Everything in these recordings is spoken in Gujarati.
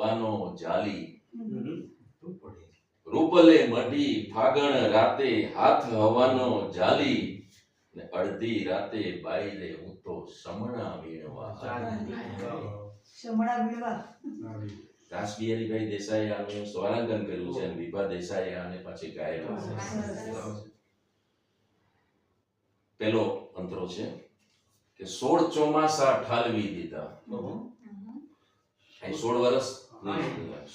હવાનો જાલી. રૂપલે મઢી ફાગણ રાતે હાથ હવાનો જાલી ને અડધી રાતે બાયરે હું તો સમણા વીણવા. શમણા વીણવા. રાસબિહારીભાઈ દેસાઈ આનું સ્વરાંકન કર્યું છે અને વિભા દેસાઈ આને પછી ગાયેલું છે. પેલો અંતરો છે કે સોળ ચોમાસા ઠાલવી દીધા. અહીં સોળ વર્ષ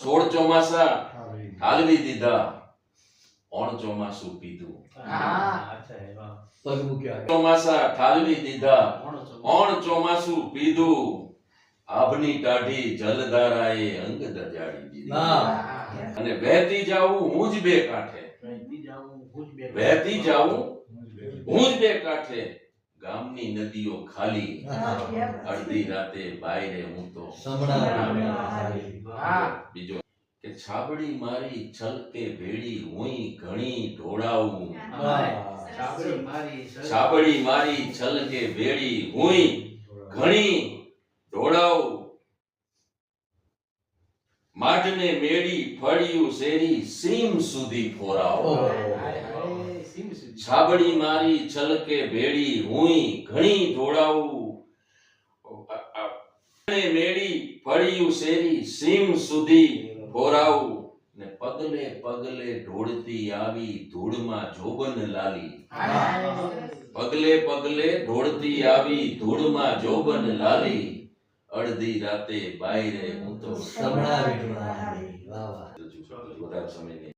સોળ ચોમાસા. ઠાલવી દીધા. ઓણ ચોમાસું પીધું. ચોમાસા ઠાલવી દીધા. ઓણ ચોમાસું. પીધું. આભની કાઢી જલધારાએ અંગ દજાડી દીધી. અને વહેતી જાવું હું જ બે કાંઠે. વહેતી જાવું હું જ બે કાંઠે. ગામની નદીઓ ખાલી. અડધી રાતે બાયરે હું તો બીજો કે છાબડી મારી છલકે ભેડી હુંય ઘણી ઢોળાવું. છાબડી મારી છલકે ભેડી હુંય ઘણી ઢોળાવું. માઢને મેળી ફળિયું શેરી સીમ સુધી ફોરાવો. છાબડી મારી છલકે ભેડી હુંય ઘણી ઢોળાવું ને મેળી ફળિયું શેરી સીમ સુધી ફોરાવું ને પગલે પગલે ઢોળતી આવી ધૂળમાં જોબન લાલી. પગલે પગલે ઢોળતી આવી ધૂળમાં જોબન લાલી. અડધી રાતે બાયરે હું તો વાહ વધારે સમય